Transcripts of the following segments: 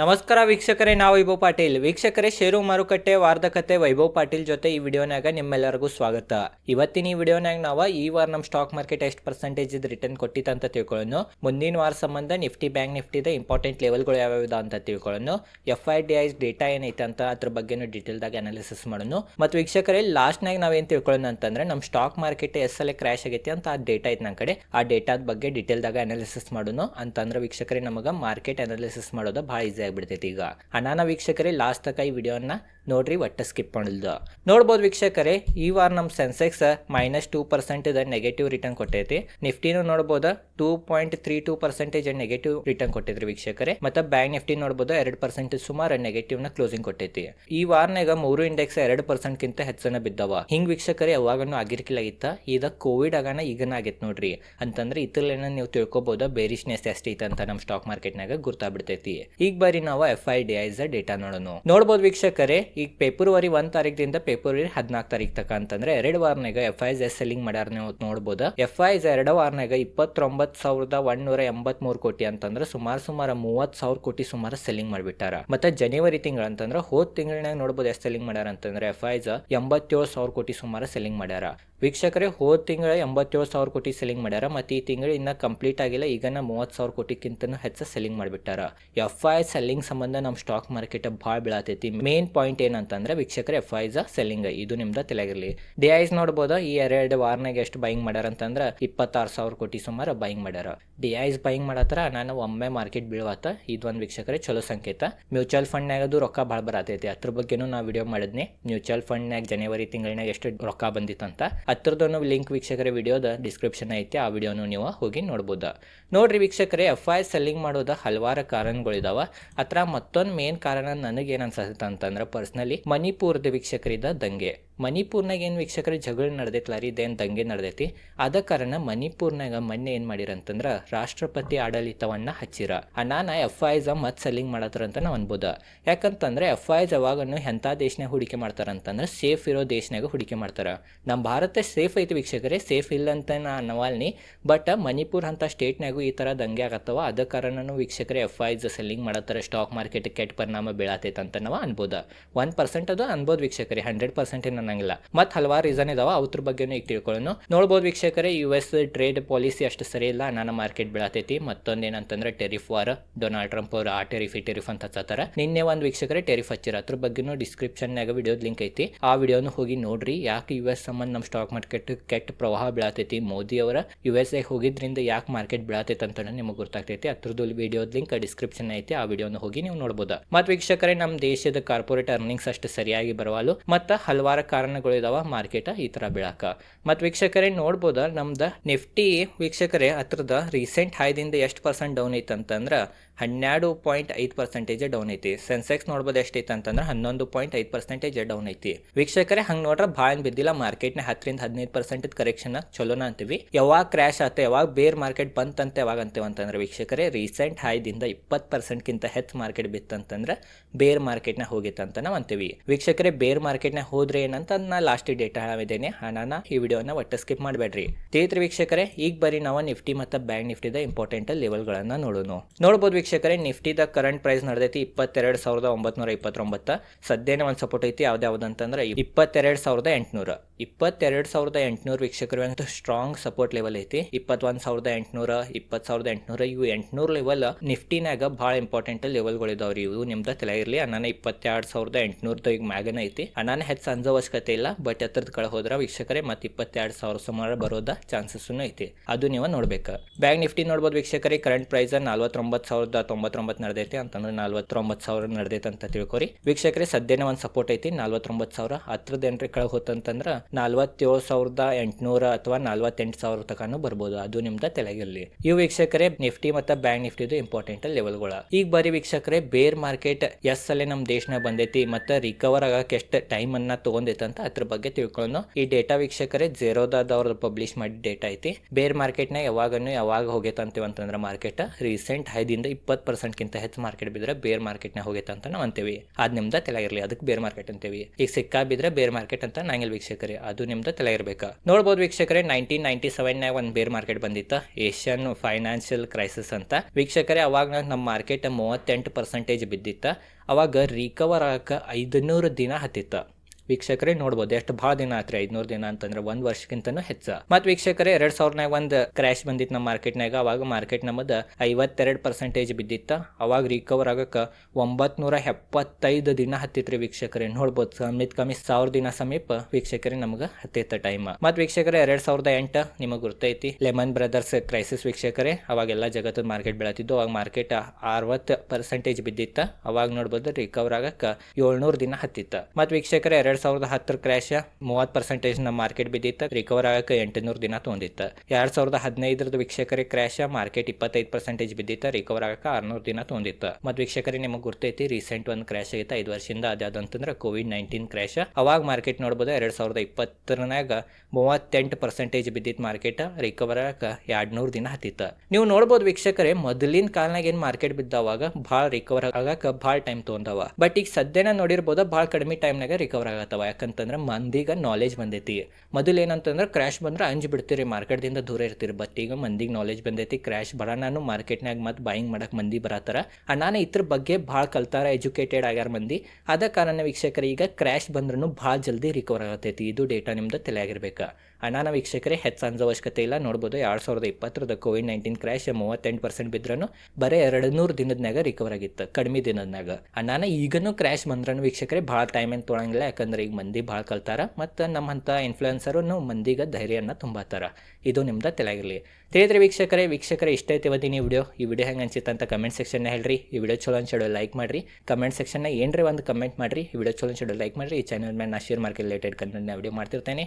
ನಮಸ್ಕಾರ ವೀಕ್ಷಕರೇ, ನಾವು ವೈಭವ್ ಪಾಟೀಲ್. ವೀಕ್ಷಕರೇ ಷೇರು ಮಾರುಕಟ್ಟೆ ವಾರ್ಧಕತೆ ಕತೆ ವೈಭವ್ ಪಾಟೀಲ್ ಜೊತೆ ಈ ವಿಡಿಯೋನಾಗ ನಿಮ್ಮೆಲ್ಲರಿಗೂ ಸ್ವಾಗತ. ಇವತ್ತಿನ ಈ ವಿಡಿಯೋನಾಗ ನಾವು ಈ ವಾರ ನಮ್ಮ ಸ್ಟಾಕ್ ಮಾರ್ಕೆಟ್ ಎಷ್ಟು ಪರ್ಸೆಂಟೇಜ್ ಇದು ರಿಟರ್ನ್ ಕೊಟ್ಟಿತ್ತು ಅಂತ ತಿಳ್ಕೊಳ್ಳೋಣ ಮುಂದಿನ ವಾರ ಸಂಬಂಧ ನಿಫ್ಟಿ, ಬ್ಯಾಂಕ್ ನಿಫ್ಟಿದ ಇಂಪಾರ್ಟೆಂಟ್ ಲೆವೆಲ್ಗಳು ಯಾವ್ಯಾವ ಅಂತ ತಿಳ್ಕೊಳ್ಳೋಣ F I D Is data ಏನೈತೆ ಅಂತ ಅದ್ರ ಬಗ್ಗೆನೂ ಡೀಟೇಲ್ದಾಗ ಅನಾಲಿಸಿಸ್ ಮಾಡೋಣ ಮತ್ತು ವೀಕ್ಷಕರೇ ಲಾಸ್ಟ್ನಾಗ ನಾವೇನು ತಿಳ್ಕೊಳ್ಳೋಣ ಅಂತಂದ್ರೆ ನಮ್ಮ ಸ್ಟಾಕ್ ಮಾರ್ಕೆಟ್ ಎಸ್ ಎಲ್ ಕ್ರ್ಯಾಶ್ ಆಗೈತಿ ಅಂತ ಆ ಡೇಟಾ ಐತೆ ನಮ್ಮ ಕಡೆ. ಆ ಡೇಟಾದ ಬಗ್ಗೆ ಡೀಟೇಲ್ದಾಗ ಅನಾಲಿಸಿಸ್ ಮಾಡೋಣ ಅಂತಂದ್ರೆ ವೀಕ್ಷಕರೇ, ನಮಗೆ ಮಾರ್ಕೆಟ್ ಅನಾಲಿಸಿಸ್ ಮಾಡೋದು ಭಾಳ ಈಸಿ ಆಗಿಬಿಡ್ತೈತಿ ಈಗ. ಅನಾನ ವೀಕ್ಷಕರೇ ಲಾಸ್ಟ್ ತನಕ ಈ ವಿಡಿಯೋನ ನೋಡ್ರಿ ಒಟ್ಟ ಸ್ಕಿಪ್ ಮಾಡಿಲ್ದು. ನೋಡ್ಬೋದು ವೀಕ್ಷಕರೇ, ಈ ವಾರ ನಮ್ಮ Sensex minus two percent negative return ಕೊಟ್ಟೈತಿ. ನಿಫ್ಟಿನೂ ನೋಡ್ಬೋದು two point three two percentage negative return ಕೊಟ್ಟಿದ್ರಿ ವೀಕ್ಷಕರೇ. ಮತ್ತೆ ಬ್ಯಾಂಕ್ ನಿಫ್ಟಿ ನೋಡ್ಬೋದು, ಎರಡು ಪರ್ಸೆಂಟ್ ಸುಮಾರು ನೆಗೆಟಿವ್ನ ಕ್ಲೋಸಿಂಗ್ ಕೊಟ್ಟೈತಿ. ಈ ವಾರನಾಗ ಮೂರು ಇಂಡೆಕ್ಸ್ ಎರಡು ಪರ್ಸೆಂಟ್ ಕಿಂತ ಹೆಚ್ಚನ ಬಿದ್ದವ. ಹಿಂಗ್ ವೀಕ್ಷಕರೇ, ಯಾವಾಗನು ಆಗಿರ್ಕಿಲ್ಲ ಇತ್ತ ಈಗ ಕೋವಿಡ್ ಆಗಾನ ಈಗನ ಆಗೈತೆ ನೋಡ್ರಿ. ಅಂತಂದ್ರೆ ಇತ್ತಲೇನ ನೀವು ತಿಳ್ಕೊಬೋದು ಬೇರಿಶ್ನೆಸ್ ಎಷ್ಟೈತೆ ಅಂತ ನಮ್ಮ ಸ್ಟಾಕ್ ಮಾರ್ಕೆಟ್ನಾಗ ಗುರ್ತಾಗ್ಬಿಡ್ತೈತಿ. ಈಗ ಬರೀ ನಾವು F I D Is data ನೋಡೋಣ. ನೋಡ್ಬೋದು ವೀಕ್ಷಕರೇ ಈಗ ಫೆಬ್ರವರಿ ಒಂದ್ ತಾರೀಕಿಂದ ಫೆಬ್ರವರಿ ಹದಿನಾಲ್ಕು ತಾರೀಕು ತಕ ಅಂತಂದ್ರೆ ಎರಡು ವಾರನಾಗ ಎಫ್ ಐಸ್ ಎಸ್ ಸೆಲ್ಲಿಂಗ್ ಮಾಡ್ಯಾರ ನೀವು ನೋಡ್ಬೋದು. ಎಫ್ ಐಸ್ ಎರಡು ವಾರನಾಗ ಇಪ್ಪತ್ತೊಂಬತ್ತು ಸಾವಿರದ ಒಂದೂರ ಎಂಬತ್ಮೂರು ಕೋಟಿ ಅಂತಂದ್ರೆ ಸುಮಾರು ಸುಮಾರು ಮೂವತ್ತು ಸಾವಿರ ಕೋಟಿ ಸುಮಾರು ಸೆಲ್ಲಿಂಗ್ ಮಾಡಿಬಿಟ್ಟಾರ. ಮತ್ತೆ ಜನವರಿ ತಿಂಗಳ ಅಂತಂದ್ರೆ ಹೋದ್ ತಿಂಗಳಿನಾಗ ನೋಡಬಹುದು ಎಷ್ಟು ಸೆಲ್ಲಿಂಗ್ ಮಾಡ್ಯಾರ ಅಂತಂದ್ರೆ ಎಫ್ ಐಸ್ ಎಂಬತ್ತೇಳು ಸಾವಿರ ಕೋಟಿ ಸುಮಾರು ಸೆಲ್ಲಿಂಗ್ ಮಾಡ್ಯಾರ. ವೀಕ್ಷಕರೇ, ಹೋದ ತಿಂಗಳ ಎಂಬತ್ತೇಳು ಸಾವಿರ ಕೋಟಿ ಸೆಲ್ಲಿಂಗ್ ಮಾಡ್ಯಾರ. ಮತ್ತು ಈ ತಿಂಗಳು ಇನ್ನ ಕಂಪ್ಲೀಟ್ ಆಗಿಲ್ಲ. ಈಗ ನಾ ಮೂವತ್ತು ಸಾವಿರ ಕೋಟಿಗಿಂತನೂ ಹೆಚ್ಚು ಸೆಲ್ಲಿಂಗ್ ಮಾಡಿಬಿಟ್ಟಾರ. ಎಫ್ ಐ ಸೆಲ್ಲಿಂಗ್ ಸಂಬಂಧ ನಮ್ಮ ಸ್ಟಾಕ್ ಮಾರ್ಕೆಟ್ ಭಾಳ ಬೀಳತೈತಿ. ಮೇನ್ ಪಾಯಿಂಟ್ ಏನಂತಂದ್ರೆ, ವೀಕ್ಷಕರ ಎಫ್ ಐಸ್ ಸೆಲ್ಲಿಂಗ್ ಇದು ನಿಮ್ದು ತಲೆಗಿರಲಿ ಡಿ ಐಸ್ ನೋಡ್ಬೋದು? ಈ ಎರಡು ವಾರನಾಗ ಎಷ್ಟು ಬೈಯಿಂಗ್ ಮಾಡ್ಯಾರ ಅಂತಂದ್ರೆ, ಇಪ್ಪತ್ತಾರು ಸಾವಿರ ಕೋಟಿ ಸುಮಾರು ಬೈಯಿಂಗ್ ಮಾಡ್ಯಾರ. ಡಿ ಐಸ್ ಬೈಯಿಂಗ್ ಮಾಡತ್ತರ ನಾನು ಒಮ್ಮೆ ಮಾರ್ಕೆಟ್ ಬೀಳುವತ್ತ ಇದೊಂದು ವೀಕ್ಷಕರೇ, ಚಲೋ ಸಂಕೇತ. ಮ್ಯೂಚುವಲ್ ಫಂಡ್ನಾಗದು ರೊಕ್ಕ ಭಾಳ ಬರತೈತಿ. ಅದ್ರ ಬಗ್ಗೆನೂ ನಾ ವಿಡಿಯೋ ಮಾಡಿದ್ನಿ. ಮ್ಯೂಚುವಲ್ ಫಂಡ್ನಾಗ ಜನವರಿ ತಿಂಗಳಿನಾಗ ಎಷ್ಟು ರೊಕ್ಕ ಬಂದಿತ್ತಂತ. ಹತ್ರದನ್ನು ಲಿಂಕ್ ವೀಕ್ಷಕರ ವಿಡಿಯೋದ ಡಿಸ್ಕ್ರಿಪ್ಷನ್ ಐತಿ, ಆ ವಿಡಿಯೋನು ನೀವು ಹೋಗಿ ನೋಡ್ಬೋದು. ನೋಡ್ರಿ ವೀಕ್ಷಕರೇ ಎಫ್ ಐ ಸೆಲ್ಲಿಂಗ್ ಮಾಡೋದ ಹಲವಾರು ಕಾರಣಗಳಿದಾವ. ಅತ್ರ ಮತ್ತೊಂದು ಮೇನ್ ಕಾರಣ ನನಗೇನು ಅನ್ಸತ್ತ ಅಂತಂದ್ರೆ ಪರ್ಸ್ನಲಿ ಮಣಿಪುರದ ವೀಕ್ಷಕರಿದ್ದ ದಂಗೆ. ಮಣಿಪುರ್ನಾಗ ಏನು ವೀಕ್ಷಕರ, ಜಗಳ ನಡೆದೈತಲ್ಲ ರೀ ಇದೇನು ದಂಗೆ ನಡೆದೈತಿ. ಅದ ಕಾರಣ ಮಣಿಪುರ್ನಾಗ ಮೊನ್ನೆ ಏನು ಮಾಡಿರಂತಂದ್ರೆ ರಾಷ್ಟ್ರಪತಿ ಆಡಳಿತವನ್ನ ಹಚ್ಚಿರ. ನಾನ ಎಫ್ ಐಸ್ ಮತ್ ಸೆಲ್ಲಿಂಗ್ ಮಾಡತ್ತಾರ ಅಂತ ನಾವು ಅನ್ಬೋದು. ಯಾಕಂತಂದ್ರೆ ಎಫ್ ಐಸ್ ಯಾವಾಗನು ಎಂಥ ದೇಶನಾಗ ಹೂಡಿಕೆ ಮಾಡ್ತಾರಂತಂದ್ರೆ ಸೇಫ್ ಇರೋ ದೇಶನಾಗ ಹೂಡಿಕೆ ಮಾಡ್ತಾರ. ನಮ್ಮ ಭಾರತ ಸೇಫ್ ಐತಿ ವೀಕ್ಷಕರೇ. ಸೇಫ್ ಇಲ್ಲ ಅಂತ ನಾ ನವಾಲ್ನಿ. ಬಟ್ ಮಣಿಪುರ್ ಅಂತ ಸ್ಟೇಟ್ನಾಗೂ ಈ ಥರ ದಂಗೆ ಆಗತ್ತವ. ಅದ ಕಾರಣನೂ ವೀಕ್ಷಕರೇ ಎಫ್ ಐಸ್ ಸೆಲ್ಲಿಂಗ್ ಮಾಡತ್ತಾರೆ. ಸ್ಟಾಕ್ ಮಾರ್ಕೆಟ್ ಕೆಟ್ಟ ಪರಿಣಾಮ ಬೀಳತೈತೆ ಅಂತ ನಾವು ಅನ್ಬೋದ. ಒನ್ ಪರ್ಸೆಂಟ್ ಅದು ಅನ್ಬೋದು ವೀಕ್ಷಕರೇ. ಹಂಡ್ರೆಡ್ ಪರ್ಸೆಂಟ್ ಏನು ಅನ್ನಂಗಿಲ್ಲ. ಮತ್ತು ಹಲವಾರು ರೀಸನ್ ಇದಾವ. ಅವ್ರ ಬಗ್ಗೆನೂ ಈಗ ತಿಳ್ಕೊಳ್ಳೋಣ ನೋಡ್ಬೋದು ವೀಕ್ಷಕರೇ ಯು ಎಸ್ ಟ್ರೇಡ್ ಪಾಲಿಸಿ ಅಷ್ಟು ಸರಿ ಇಲ್ಲ. ನನ್ನ ಮಾರ್ಕೆಟ್ ಬೀಳತೈತಿ. ಮತ್ತೊಂದು ಏನಂತಂದ್ರೆ ಟೆರಿಫ್ ವಾರ್ ಡೊನಾಲ್ಡ್ ಟ್ರಂಪ್ ಅವರು ಆ ಟೆರಿಫ್ ಈ ಟೆರಿಫ್ ಅಂತ ಹಚ್ಚತ್ತಾರ ನಿನ್ನೆ ಒಂದು ವೀಕ್ಷಕರೇ ಟೆರಿಫ್ ಹಚ್ಚಿರ. ಅದ್ರ ಬಗ್ಗೆನೂ ಡಿಸ್ಕ್ರಿಪ್ಷನ್ನಾಗ ವಿಡಿಯೋದ ಲಿಂಕ್ ಐತಿ. ಆ ವಿಡಿಯೋನು ಹೋಗಿ ನೋಡ್ರಿ. ಯಾಕೆ ಯು ಎಸ್ ಸಂಬಂಧ ನಮ್ಮ ಸ್ಟಾಕ್ ಮಾರ್ಕೆಟ್ ಕೆಟ್ಟ ಪ್ರವಾಹ ಬೀಳತೈತಿ. ಮೋದಿ ಅವರ ಯು ಎಸ್ ಎ ಹೋಗಿದ್ರಿಂದ ಯಾಕೆ ಮಾರ್ಕೆಟ್ ಬೀಳತೈತೆ ಅಂತ ನಿಮಗೆ ಗೊತ್ತಾಗ್ತೈತಿ. ಅದ್ರದ್ದು ವಿಡಿಯೋದ ಲಿಂಕ್ ಡಿಸ್ಕ್ರಿಪ್ಷನ್ ಐತಿ. ಆ ವಿಡಿಯೋನ ಹೋಗಿ ನೀವು ನೋಡಬಹುದು ಮತ್ತು ವೀಕ್ಷಕರೇ ನಮ್ಮ ದೇಶದ ಕಾರ್ಪೊರೇಟ್ ಅರ್ನಿಂಗ್ಸ್ ಅಷ್ಟು ಸರಿಯಾಗಿ ಬರವಾಲು ಮತ್ತು ಹಲವಾರು ಕಾರಣಗಳು ಇದಾವ ಮಾರ್ಕೆಟ್ ಈ ಥರ ಬೀಳಾಕ. ಮತ್ತು ವೀಕ್ಷಕರೇ, ನೋಡ್ಬೋದ ನಮ್ದು ನಿಫ್ಟಿ ವೀಕ್ಷಕರೇ ಹತ್ರದ ರೀಸೆಂಟ್ ಹೈದಿಂದ ಎಷ್ಟು ಪರ್ಸೆಂಟ್ ಡೌನ್ ಐತೆ ಅಂತಂದ್ರೆ ಹನ್ನೆರಡು ಪಾಯಿಂಟ್ ಐದು ಪರ್ಸೆಂಟೇಜ್ ಡೌನ್ ಐತಿ. ಸೆನ್ಸೆಕ್ಸ್ ನೋಡ್ಬೋದು ಎಷ್ಟೈತೆ ಅಂತಂದ್ರೆ ಹನ್ನೊಂದು ಪಾಯಿಂಟ್ ಐದು ಪರ್ಸೆಂಟೇಜ್ ಡೌನ್ ಐತಿ. ವೀಕ್ಷಕರೇ, ಹಂಗೆ ನೋಡ್ರೆ ಭಾಳ ಬಿದ್ದಿಲ್ಲ ಮಾರ್ಕೆಟ್ನ ಹತ್ತರಿಂದ ಹದಿನೈದು ಪರ್ಸೆಂಟ್ ಕರೆಕ್ಷನ್ ಚಲೋನ ಅಂತೀವಿ. ಯಾವಾಗ ಕ್ರ್ಯಾಶ್ ಆತ, ಯಾವಾಗ ಬೇರ್ ಮಾರ್ಕೆಟ್ ಬಂತಂತ, ಯಾವಾಗ ಅಂತೀವಿ ಅಂತಂದ್ರೆ ವೀಕ್ಷಕರೇ ರೀಸೆಂಟ್ ಹೈದಿಂದ ಇಪ್ಪತ್ತು ಪರ್ಸೆಂಟ್ಗಿಂತ ಹೆಚ್ಚು ಮಾರ್ಕೆಟ್ ಬಿತ್ತಂತಂದ್ರೆ ಬೇರ್ ಮಾರ್ಕೆಟ್ನ ಹೋಗಿತ್ತಂತ ನಾವು ಅಂತೀವಿ. ವೀಕ್ಷಕರೇ ಬೇರ್ ಮಾರ್ಕೆಟ್ನ ಹೋದ್ರೆ ಏನಂತ ನಾ ಲಾಸ್ಟ್ ಡೇಟಾ ಹೇಳಿದ್ದೇನೆ ಹಣನ ಈ ವಿಡಿಯೋನ ಒಟ್ಟು ಸ್ಕಿಪ್ ಮಾಡಬೇಡ್ರಿ. ತೀತ್ರ ವೀಕ್ಷಕರೇ, ಈಗ ಬರೀ ನಾವು ನಿಫ್ಟಿ ಮತ್ತು ಬ್ಯಾಂಕ್ ನಿಫ್ಟಿದ ಇಂಪಾರ್ಟೆಂಟ್ ಲೆವೆಲ್ಗಳನ್ನ ನೋಡೋಣ ನೋಡ್ಬೋದು ವೀಕ್ಷಕರೇ, ನಿಫ್ಟಿದ ಕರೆಂಟ್ ಪ್ರೈಸ್ ನಡೆದೈತಿ ಇಪ್ಪತ್ತೆರಡು ಸಾವಿರದ ಒಂಬತ್ನೂರ ಇಪ್ಪತ್ತೊಂಬತ್ತ. ಸದ್ಯನೇ ಒಂದು ಸಪೋರ್ಟ್ ಐತಿ, ಯಾವ್ದು ಯಾವ್ದು ಅಂತಂದ್ರೆ ಇಪ್ಪತ್ತೆರಡು ಸಾವಿರದ ಎಂಟುನೂರ. ಇಪ್ಪತ್ತೆರಡು ಸಾವಿರದ ಎಂಟುನೂರು ವೀಕ್ಷಕರು ಅಂತ ಸ್ಟ್ರಾಂಗ್ ಸಪೋರ್ಟ್ ಲೆವೆಲ್ ಐತಿ. ಇಪ್ಪತ್ತೊಂದು ಸಾವಿರದ ಎಂಟುನೂರ, ಇಪ್ಪತ್ತು ಸಾವಿರದ ಎಂಟುನೂರ, ಇವು ಎಂಟುನೂರು ಲೆವೆಲ್ ನಿಫ್ಟಿನಾಗ ಭಾಳ ಇಂಪಾರ್ಟೆಂಟ್ ಲೆವೆಲ್ಗಳು ಇದಾವ್ರಿ ಇವು ನಿಮ್ದು ತಲೆ ಇರಲಿ. ಅಣ್ಣನ ಇಪ್ಪತ್ತೆರಡು ಸಾವಿರದ ಎಂಟುನೂರದ ಈಗ ಮ್ಯಾಗನ ಐತಿ. ಅನಾನ ಹೆಚ್ಚು ಸಂಜೆ ಅವಶ್ಯಕತೆ ಇಲ್ಲ ಬಟ್ ಎತ್ತರದ ಕಡೆ ಹೋದ್ರೆ ವೀಕ್ಷಕರೇ, ಮತ್ತೆ ಇಪ್ಪತ್ತೆರಡು ಸಾವಿರ ಸುಮಾರು ಬರೋದ ಚಾನ್ಸಸ್ ಐತಿ. ಅದು ನೀವು ನೋಡ್ಬೇಕು. ಬ್ಯಾಂಕ್ ನಿಫ್ಟಿ ನೋಡ್ಬೋದು ವೀಕ್ಷಕರೇ ಕರೆಂಟ್ ಪ್ರೈಸ್ ನಲ್ವತ್ತೊಂಬತ್ತು ಸಾವಿರದ ತೊಂಬತ್ತೊಂಬತ್ತು ನಡೆದೈತಿ ಅಂತಂದ್ರೆ ನಲ್ವತ್ತೊಂಬತ್ತು ಸಾವಿರ ನಡೆದೈತೆ ಅಂತ ತಿಳ್ಕೊರಿ. ವೀಕ್ಷಕರೇ, ಸದ್ಯನೇ ಒಂದು ಸಪೋರ್ಟ್ ಐತಿ. ನಲ್ವತ್ತೊಂಬತ್ತು ಸಾವಿರ. ಹತ್ರದ ಎಂಟ್ರಿ ಕೆಳಗೆ ಹೋತಂತಂದ್ರೆ ನಲ್ವತ್ತೇಳು ಸಾವಿರದ ಎಂಟುನೂರ ಅಥವಾ ನಲ್ವತ್ತೆಂಟು ಸಾವಿರ ತನಕನೂ ಬರ್ಬೋದು. ಅದು ನಿಮ್ದು ತೆಲಗಿರಲಿ. ಇವು ವೀಕ್ಷಕರೇ, ನಿಫ್ಟಿ ಮತ್ತು ಬ್ಯಾಂಕ್ ನಿಫ್ಟಿದು ಇಂಪಾರ್ಟೆಂಟ್ ಲೆವೆಲ್ಗಳ ಈಗ ಬರೀ ವೀಕ್ಷಕರೇ ಬೇರ್ ಮಾರ್ಕೆಟ್ ಎಸ್ ಅಲ್ಲೇ ನಮ್ಮ ದೇಶನಾಗ ಬಂದೈತಿ ಮತ್ತು ರಿಕವರ್ ಆಗಕ್ಕೆ ಎಷ್ಟು ಟೈಮ್ ಅನ್ನ ತಗೊಂಡೈತೆ ಅಂತ ಅದ್ರ ಬಗ್ಗೆ ತಿಳ್ಕೊಳ್ಳೋಣ ಈ ಡೇಟಾ ವೀಕ್ಷಕರೇ ಜೇರೋದಾದವ್ರದ್ದು ಪಬ್ಲಿಷ್ ಮಾಡಿದ ಡೇಟಾ ಐತಿ. ಬೇರ್ ಮಾರ್ಕೆಟ್ನ ಯಾವಾಗನು ಯಾವಾಗ ಹೋಗೈತೆ ಅಂತೀವಿ ಮಾರ್ಕೆಟ್ ರೀಸೆಂಟ್ ಹೈದಿಂದ ಇಪ್ಪತ್ತು ಪರ್ಸೆಂಟ್ಗಿಂತ ಹೆಚ್ಚು ಮಾರ್ಕೆಟ್ ಬಿದ್ದರೆ ಬೇರ್ ಮಾರ್ಕೆಟ್ನ ಹೋಗೈತೆ ಅಂತ ನಾವು ಅಂತೀವಿ. ಅದು ನಿಮ್ದು ಇರಲಿ ಅದಕ್ಕೆ ಬೇರ್ ಮಾರ್ಕೆಟ್ ಅಂತೀವಿ. ಈಗ ಸಿಕ್ಕಾ ಬಿದ್ರೆ ಬೇರ್ ಮಾರ್ಕೆಟ್ ಅಂತ ನಂಗಿಲ್ ವೀಕ್ಷಕರೇ, ಅದು ನಿಮ್ದು ತಲೆಗಿರ್ಬೇಕು ನೋಡ್ಬೋದು ವೀಕ್ಷಕರೇ ನೈನ್ಟೀನ್ ನೈನ್ಟಿ ಸೆವೆನ್ನಾಗ ಒಂದು ಬೇರ್ ಮಾರ್ಕೆಟ್ ಬಂದಿತ್ತು, ಏಷ್ಯನ್ ಫೈನಾನ್ಷಿಯಲ್ ಕ್ರೈಸಿಸ್ ಅಂತ. ವೀಕ್ಷಕರೇ, ಅವಾಗ ನಮ್ಮ ಮಾರ್ಕೆಟ್ ಮೂವತ್ತೆಂಟು ಪರ್ಸೆಂಟೇಜ್ ಬಿದ್ದಿತ್ತು, ಅವಾಗ ರಿಕವರ್ ಆಗಕ್ಕೆ ಐದುನೂರು ದಿನ ಹತ್ತಿತ್ತು. ವೀಕ್ಷಕರೇ ನೋಡ್ಬೋದು, ಎಷ್ಟು ಭಾಳ ದಿನ ಆತ್ರಿ, ಐದ್ನೂರು ದಿನ ಅಂತಂದ್ರೆ ಒಂದು ವರ್ಷಕ್ಕಿಂತನೂ ಹೆಚ್ಚ. ಮತ್ತು ವೀಕ್ಷಕರೇ, ಎರಡ್ ಸಾವಿರನಾಗ ಒಂದು ಕ್ರ್ಯಾಶ್ ಬಂದಿತ್ತು ನಮ್ಮ ಮಾರ್ಕೆಟ್ನಾಗ ಅವಾಗ ಮಾರ್ಕೆಟ್ ನಮ್ಮದು ಐವತ್ತೆರಡು ಪರ್ಸೆಂಟೇಜ್ ಬಿದ್ದಿತ್ತು. ಅವಾಗ ರಿಕವರ್ ಆಗಕ್ಕೆ ಒಂಬತ್ನೂರ ಎಪ್ಪತ್ತೈದು ದಿನ ಹತ್ತಿತ್ರಿ ವೀಕ್ಷಕರೇ, ನೋಡ್ಬೋದು ಸಮಿತ್ ಕಮ್ಮಿ ಸಾವಿರ ದಿನ ಸಮೀಪ ವೀಕ್ಷಕರೇ ನಮ್ಗೆ ಹತ್ತಿತ್ತ ಟೈಮ್ ಮತ್ತು ವೀಕ್ಷಕರೇ, ಎರಡ್ ಸಾವಿರದ ಎಂಟು ನಿಮಗೆ ಗುರ್ತೈತಿ ಲೆಮನ್ ಬ್ರದರ್ಸ್ ಕ್ರೈಸಿಸ್ ವೀಕ್ಷಕರೇ, ಅವಾಗೆಲ್ಲ ಜಗತ್ತದ ಮಾರ್ಕೆಟ್ ಬೆಳತಿದ್ದು ಅವಾಗ ಮಾರ್ಕೆಟ್ ಅರವತ್ತು ಪರ್ಸೆಂಟೇಜ್ ಬಿದ್ದಿತ್ತ. ಅವಾಗ ನೋಡ್ಬೋದು ರಿಕವರ್ ಆಗಕ್ಕೆ ಏಳ್ನೂರು ದಿನ ಹತ್ತಿತ್ತ. ಮತ್ತು ವೀಕ್ಷಕರೇ ಸಾವಿರದ ಹತ್ತರ ಕ್ರ್ಯಾಶ್ ಮೂವತ್ ಪರ್ಸೆಂಟೇಜ್ ನಮ್ಮ ಮಾರ್ಕೆಟ್ ಬಿದ್ದಿತ್ತು. ರಿಕವರ್ ಆಗಕ್ಕೆ ಎಂಟುನೂರು ದಿನ ತೊಂದಿತ್ತು ಎರಡ್ ಸಾವಿರದ ಹದಿನೈದರದ ವೀಕ್ಷಕರಿಗೆ ಕ್ರ್ಯಾಶ್ ಮಾರ್ಕೆಟ್ ಇಪ್ಪತ್ತೈದು ಪರ್ಸೆಂಟೇಜ್ ಬಿದ್ದಿತ್ತು. ರಿಕವರ್ ಆಗಕ್ಕೆ ಆರ್ನೂರು ದಿನ ತೊಂದಿತ್ತು ಮತ್ತು ವೀಕ್ಷಕರಿಗೆ ನಿಮಗೆ ಗುರ್ತೈತಿ ರೀಸೆಂಟ್ ಒಂದು ಕ್ರ್ಯಾಶ್ ಆಗಿತ್ತು. ಐದು ವರ್ಷದಿಂದ ಅದಾದಂತಂದ್ರೆ ಕೋವಿಡ್ ನೈನ್ಟೀನ್ ಕ್ರ್ಯಾಶ್ ಅವಾಗ ಮಾರ್ಕೆಟ್ ನೋಡ್ಬೋದು, ಎರಡ್ ಸಾವಿರದ ಇಪ್ಪತ್ತರನಾಗ ಮೂವತ್ತೆಂಟು ಪರ್ಸೆಂಟೇಜ್ ಬಿದ್ದಿತ್ತು ಮಾರ್ಕೆಟ್ ರಿಕವರ್ ಆಗಕ್ಕೆ ಎರಡ್ನೂರು ದಿನ ಹತ್ತಿತ್ತು. ನೀವು ನೋಡ್ಬೋದು ವೀಕ್ಷಕರೇ, ಮೊದಲಿನ ಕಾಲನಾಗ ಏನು ಮಾರ್ಕೆಟ್ ಬಿದ್ದಾವಾಗ ಭಾಳ ರಿಕವರ್ ಆಗಕ್ಕೆ ಭಾಳ ಟೈಮ್ ತೊಗೊಂಡವ. ಬಟ್ ಈಗ ಸದ್ಯನ ನೋಡಿರ್ಬೋದು, ಭಾಳ ಕಡಿಮೆ ಟೈಮ್ನಾಗ ರಿಕವರ್ ಆಗತ್ತವ ಯಾಕಂತಂದ್ರೆ ಮಂದಿಗ ನಾಲೆಜ್ ಬಂದೈತಿ. ಮೊದಲು ಏನಂತಂದ್ರೆ ಕ್ರ್ಯಾಶ್ ಬಂದ್ರೆ ಅಂಜ್ ಬಿಡ್ತೀರಿ, ಮಾರ್ಕೆಟ್ದಿಂದ ದೂರ ಇರ್ತೀರಿ. ಬಟ್ ಈಗ ಮಂದಿಗೆ ನಾಲೆಜ್ ಬಂದೈತಿ ಕ್ರ್ಯಾಶ್ ಬರೋಣಾನು ಮಾರ್ಕೆಟ್ನಾಗ ಮತ್ತೆ ಬಾಯಿಂಗ್ ಮಾಡಕ್ಕೆ ಮಂದಿ ಬರತ್ತಾರ ನಾನು ಇದ್ರ ಬಗ್ಗೆ ಭಾಳ ಕಲ್ತಾರ ಎಜುಕೇಟೆಡ್ ಆಗ್ಯಾರ ಮಂದಿ. ಅದ ಕಾರಣ ವೀಕ್ಷಕರ, ಈಗ ಕ್ರ್ಯಾಶ್ ಬಂದ್ರೂ ಭಾಳ ಜಲ್ದಿ ರಿಕವರ್ ಆಗತೈತಿ. ಇದು ಡೇಟಾ ನಿಮ್ದು ತಲೆಯಾಗಿರ್ಬೇಕು ಅನಾನ ವೀಕ್ಷಕರೇ, ಹೆಚ್ಚು ಅಂಜೋ ಅವಶ್ಯಕತೆ ಇಲ್ಲ ನೋಡ್ಬೋದು, ಎರಡು ಸಾವಿರದ ಇಪ್ಪತ್ತರದ ಕೋವಿಡ್ ನೈನ್ಟೀನ್ ಕ್ರ್ಯಾಶ್ ಮೂವತ್ತೆಂಟು ಪರ್ಸೆಂಟ್ ಬಿದ್ರೂ ಬರೀ ಎರಡು ನೂರು ದಿನದ್ನಾಗ ರಿಕವರ್ ಆಗಿತ್ತು, ಕಡಿಮೆ ದಿನದ್ನಾಗ ಅನಾನ ಈಗನೂ ಕ್ರ್ಯಾಶ್ ಬಂದ್ರೂ ವೀಕ್ಷಕರೇ, ಭಾಳ ಟೈಮ್ ಏನು ತೊಳಂಗಿಲ್ಲ. ಯಾಕಂದ್ರೆ ಈಗ ಮಂದಿ ಭಾಳ ಕಲ್ತಾರ ಮತ್ತು ನಮ್ಮಂಥ ಇನ್ಫ್ಲುಯೆನ್ಸರು ಮಂದಿಗೆ ಧೈರ್ಯನ ತುಂಬಾತಾರ. ಇದು ನಿಮ್ದು ತಲೆಯಾಗಿರಲಿ ತಿಳಿದ್ರೆ ವೀಕ್ಷಕರೇ ವೀಕ್ಷಕರೇ, ಇಷ್ಟ ಐತೆ ಇವತ್ತಿನ ವಿಡಿಯೋ. ಈ ವಿಡಿಯೋ ಹೆಂಗೆ ಅನ್ಸಿತ್ತು ಅಂತ ಕಮೆಂಟ್ ಸೆಕ್ಷನ್ ಹೇಳ್ರಿ. ಈ ವಿಡಿಯೋ ಚಲೋ ಅನ್ಸಿಡೋ ಲೈಕ್ ಮಾಡಿರಿ. ಕಮೆಂಟ್ ಸೆಕ್ಷನ್ನ ಏನ್ರಿ ಒಂದು ಕಮೆಂಟ್ ಮಾಡಿರಿ. ಈ ವಿಡಿಯೋ ಚಲೋ ಅನ್ಸಿಡೋ ಲೈಕ್ ಮಾಡಿರಿ. ಈ ಚಾನಲ್ ಮೇಲೆ ನಾ ಶೇರ್ ಮಾರ್ಕೆಟ್ ರಿಲೇಟೆಡ್ ಕಂಟೆಂಟ್ನ ವಿಡಿಯೋ ಮಾಡ್ತಿರ್ತೇನೆ.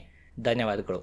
ಧನ್ಯವಾದಗಳು.